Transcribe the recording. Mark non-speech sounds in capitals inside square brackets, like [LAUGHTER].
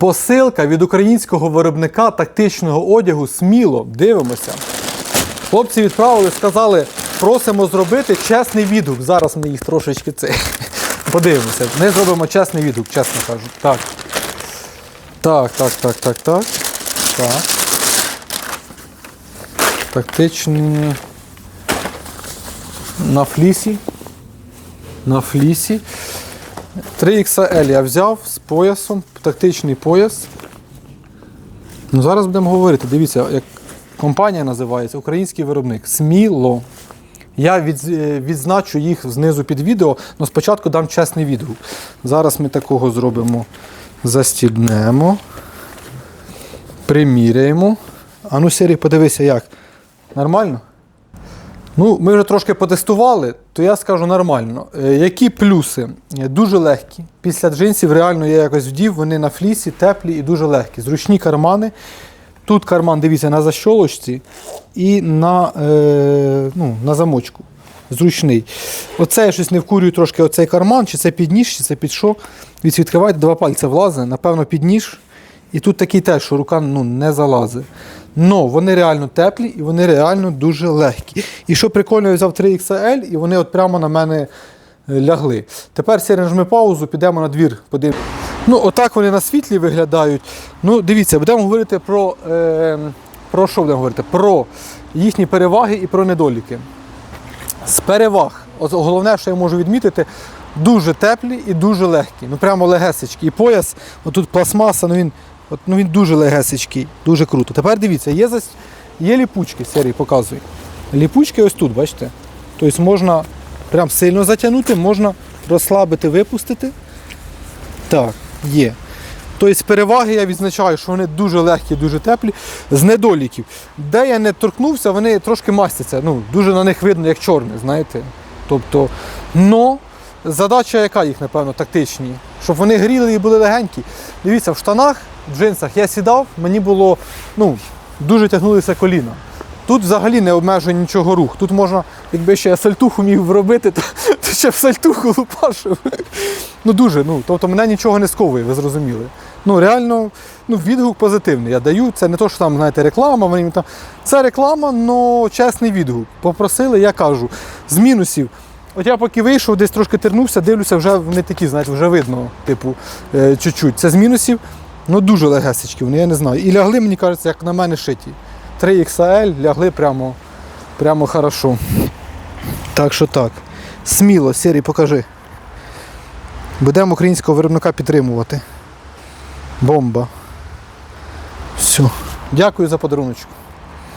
Посилка від українського виробника тактичного одягу сміло. Дивимося. Хлопці відправили, сказали, просимо зробити чесний відгук. Зараз ми їх трошечки це [LAUGHS] подивимося. Ми зробимо чесний відгук, чесно кажу. Так. Так, так, так, так, так. Так. Тактичні. На флісі. На флісі. 3XL я взяв з поясом, тактичний пояс. Ну, зараз будемо говорити. Дивіться, як компанія називається Український виробник. Сміло. Я від, е, відзначу їх знизу під відео, але спочатку дам чесний відгук. Зараз ми такого зробимо. Застібнемо. Приміряємо. А ну, подивися, як. Нормально? Ну, ми вже трошки потестували, то я скажу нормально. Е, Які плюси? Е, Дуже легкі. Після джинсів реально я якось вдів, вони на флісі, теплі і дуже легкі. Зручні кармани. Тут карман, дивіться, на защолочці і на, е, ну, на замочку. Зручний. Оце я щось не вкурюю трошки оцей карман, чи це під ніж, чи це під що. Відкриваєте, два пальця влазить, напевно, під ніж. І тут такий теж, що рука ну, не залазить. Но вони реально теплі і вони реально дуже легкі. І що прикольно, я взяв 3XL і вони от прямо на мене е, лягли. Тепер Сірі, нажми паузу, підемо на двір, подивимося. Ну, отак вони на світлі виглядають. Ну, дивіться, будемо говорити про, е, про що будемо говорити? Про їхні переваги і про недоліки. З переваг, от головне, що я можу відмітити, дуже теплі і дуже легкі. Ну прямо легесечкі. І пояс, отут пластмаса, ну він, от, ну він дуже легесечкий, дуже круто. Тепер дивіться, є, зас... є ліпучки, серії показую. Ліпучки ось тут, бачите? Тобто можна прям сильно затягнути, можна розслабити, випустити. Так, є. Тобто переваги я відзначаю, що вони дуже легкі, дуже теплі. З недоліків. Де я не торкнувся, вони трошки мастяться. Ну, дуже на них видно, як чорне, знаєте. Тобто, но задача яка їх, напевно, тактичні, щоб вони гріли і були легенькі. Дивіться, в штанах, в джинсах я сідав, мені було ну, дуже тягнулися коліна. Тут взагалі не обмежує нічого рух. Тут можна, якби ще я сальтуху міг робити, то, [LAUGHS] то ще в сальтуху лупашив. Ну дуже, ну, тобто мене нічого не сковує, ви зрозуміли. Ну реально, ну, відгук позитивний. Я даю. Це не то, що там, знаєте, реклама, вони там. Це реклама, але чесний відгук. Попросили, я кажу, з мінусів. От я поки вийшов, десь трошки тернувся, дивлюся, вже вони такі, знаєте, вже видно, типу, е, чуть-чуть. Це з мінусів, ну дуже легесечки, вони, я не знаю. І лягли, мені кажеться, як на мене шиті. 3XL лягли прямо, прямо хорошо. Так що так. Сміло, Сірій, покажи. Будемо українського виробника підтримувати. Бомба. Все. Дякую за подаруночок.